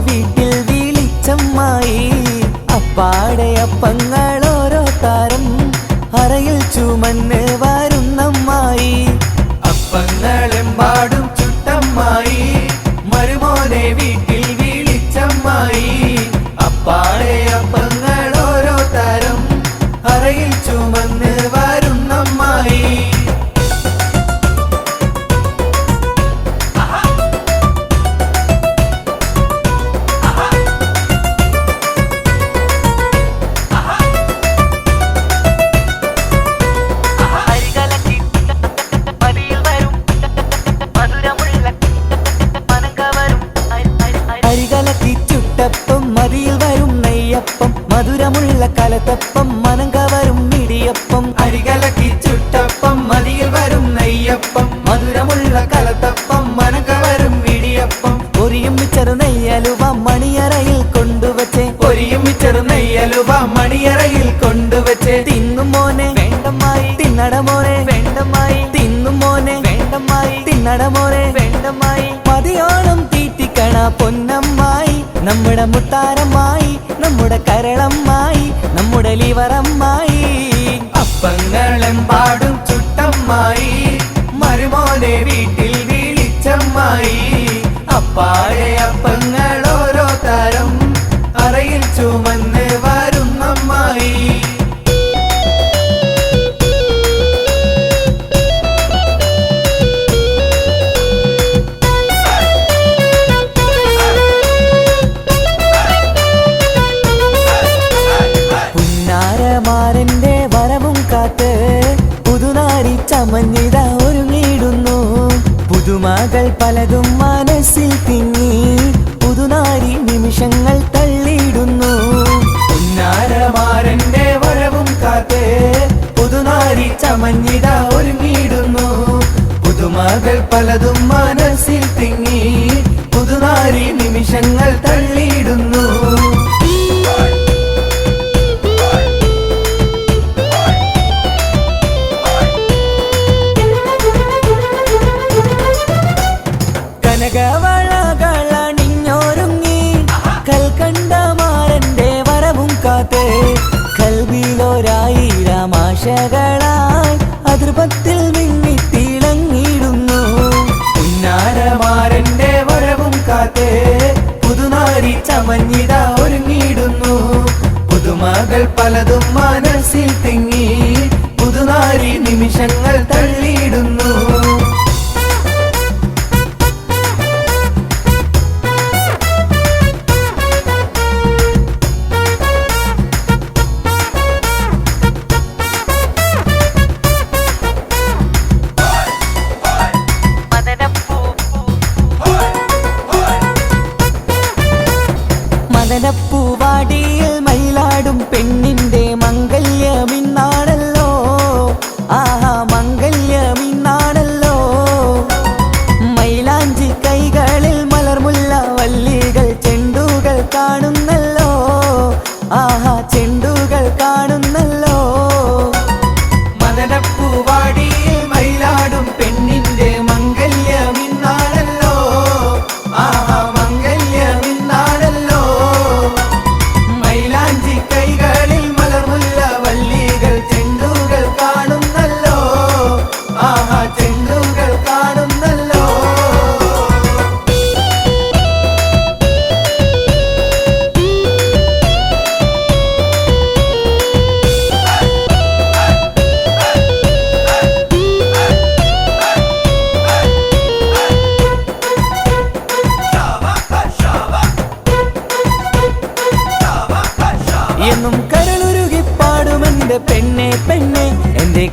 വീട്ടിൽ വിളിച്ചമ്മായി. അപ്പാടെ അപ്പങ്ങൾ ഓരോ താരം. അറയിൽ ചുമന്ന് വരുന്നമ്മായി. അപ്പങ്ങളെമ്പാടും അരികലക്കി മതിയിൽ വരും നെയ്യപ്പം മധുരമുള്ള കലത്തപ്പം മനം കവരും ഇടിയപ്പം. അരികലക്കി ചുട്ടപ്പം മതിയിൽ വരും നെയ്യപ്പം മധുരമുള്ള കലത്തപ്പം മനം കവരും ഇടിയപ്പം. ഒരിയും ചെറു നെയ്യലുവ മണിയറയിൽ കൊണ്ടുവച്ചേ. ഒരിയും ചെറു നെയ്യലുവ മണിയറയിൽ കൊണ്ടുവച്ചേ. തിന്നും മോനെ വേണ്ടമായി തിന്നട മോനെ വേണ്ടമായി തിന്നും മോനെ വേണ്ടമായി തിന്നട മോനെ വേണ്ടമായി മതിയോളം തീറ്റിക്കണ പൊന്നമ്മായി നമ്മുടെ മുത്താരമായി നമ്മുടെ കരളമ്മായി നമ്മുടെ ലിവറമ്മായി. അപ്പങ്ങളെമ്പാടും ചുട്ടമ്മായി മരുമോനെ വീട്ടിൽ വിളിച്ചമ്മായി. അപ്പാഴെ അപ്പങ്ങൾ ഓരോ തരം അറയിൽ ചുമന്ന് പുതുമകൾ പലതും മനസ്സിൽ തിങ്ങി പുതുനാരി നിമിഷങ്ങൾ തള്ളിയിടുന്നു. പുന്നാരമാരന്റെ വരവും കാത്ത് പുതുനാരി ചമഞ്ഞിത ഒരുങ്ങിയിടുന്നു. പുതുമകൾ പലതും മനസ്സിൽ തിങ്ങി പുതുനാരി നിമിഷങ്ങൾ കൽവിയിലൊരായിരം ആശകളായി അതിർപത്തിൽ മിന്നി ഉന്നാരമാരന്റെ വരവും കാത്തേ പുതുനാരി ചമഞ്ഞിത ഒരുങ്ങിയിടുന്നു. പുതുമകൾ പലതും മനസ്സിൽ തിങ്ങി പുതുനാരി നിമിഷങ്ങൾ തള്ളിയിടുന്നു. ചെണ്ടുകൾ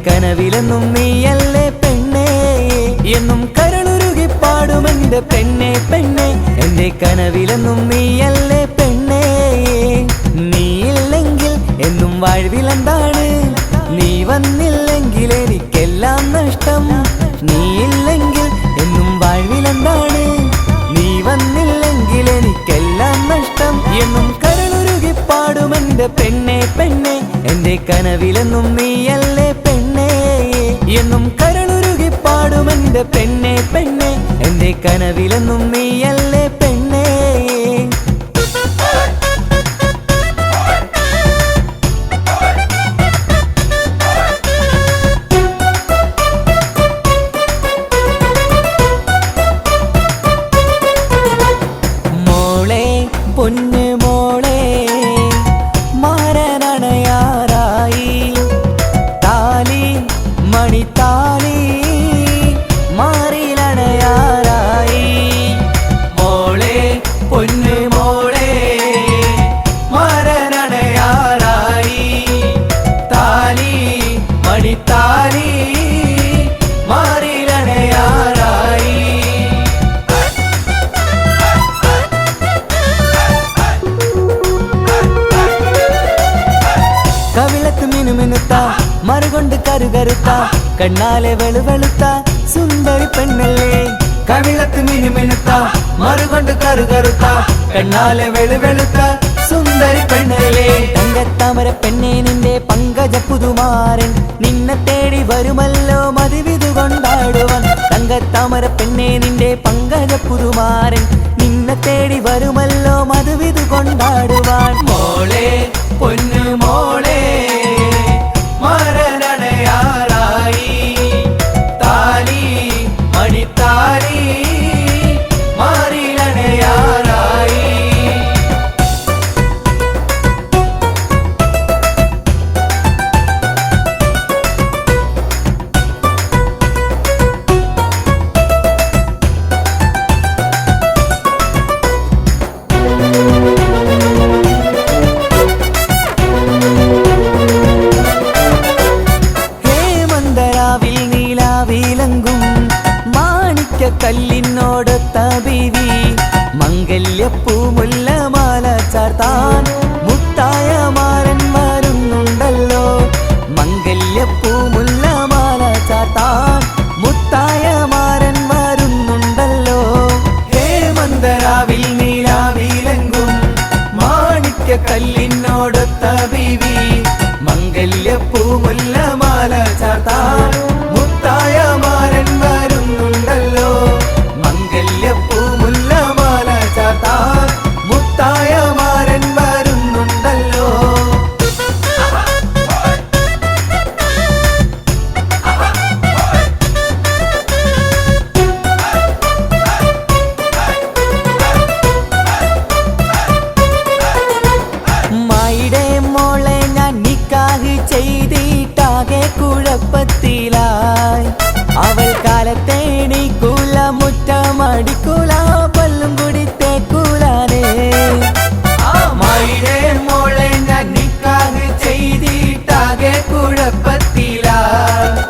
കനവിലെന്നും നീയല്ലേ പെണ്ണേ? എന്നും കരളുരുകി പാടുമെന്റെ പെണ്ണെ പെണ്ണെ. എന്റെ കനവിലെന്നും നീയല്ലേ പെണ്ണേ? നീയില്ലെങ്കിൽ എന്നും വാഴ്വിലെന്താണ് നീ വന്നില്ലെങ്കിൽ എനിക്കെല്ലാം നഷ്ടം. നീയില്ലെങ്കിൽ എന്നും വാഴ്വിലെന്താണ് നീ വന്നില്ലെങ്കിൽ എനിക്കെല്ലാം നഷ്ടം. എന്നും കരളുരുകി പാടുമെന്റെ പെണ്ണെ പെണ്ണെ. എന്റെ കനവിലെന്നും നീയല്ലേ പെണ്ണെ? എന്നും കരളുരുകി പാടുമെന്റെ പെണ്ണെ പെണ്ണെ. എന്റെ കനവിലെന്നും നീയല്ലേ കരുകരുത്ത കണ്ണാലെ വെളുവെളുത്ത സുന്ദരി പെണ്ണല്ലേ കവിളത്ത് മിനുമിനുത്ത മറുകൊണ്ട് കരുകരുത്ത കണ്ണാലെ വെളുവെളുത്ത സുന്ദരി പെണ്ണല്ലേ തങ്കത്താമര പെണ്ണെ നിന്റെ പങ്കജ പുതുമാരൻ നിന്നെ തേടി വരുമല്ലോ മതിവിതു കൊണ്ടാടുവാൻ തങ്കത്താമര പെണ്ണെ നിന്റെ പങ്കജ പുതുമാരൻ നിന്നെ തേടി വരുമല്ലോ മധുവിതു കൊണ്ടാടുവാൻ കല്ലിനോടൊത്ത ബീവി മംഗല്യപ്പൂമുല്ല കുഴപ്പത്തിലായി അവൾ കാലത്തേണിക്കൂല മുറ്റമടിക്കൂല പല്ലും കൂടി തേക്കൂലാനേ മായിടെ മോളെ ഞാൻ നിക്കാഹ് ചെയ്തിട്ടാകെ കുഴപ്പത്തിലായി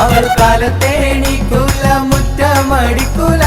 അവൾ കാലത്തേണിക്കൂല മുറ്റമടിക്കൂല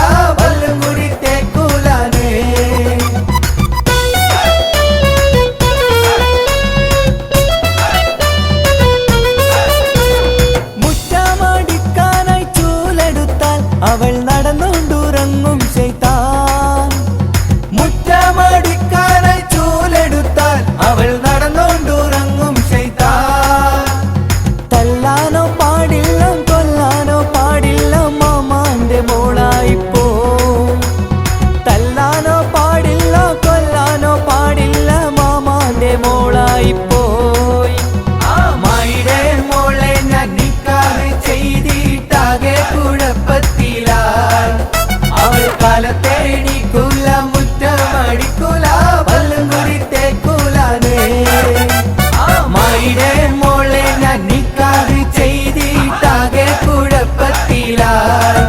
പോയിടേ മോളെ നന്നിക്കാത് ചെയ്തിട്ടാകെ കുഴപ്പത്തിലായി.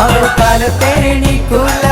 അവൾ കാലത്തേണിക്കുള്ള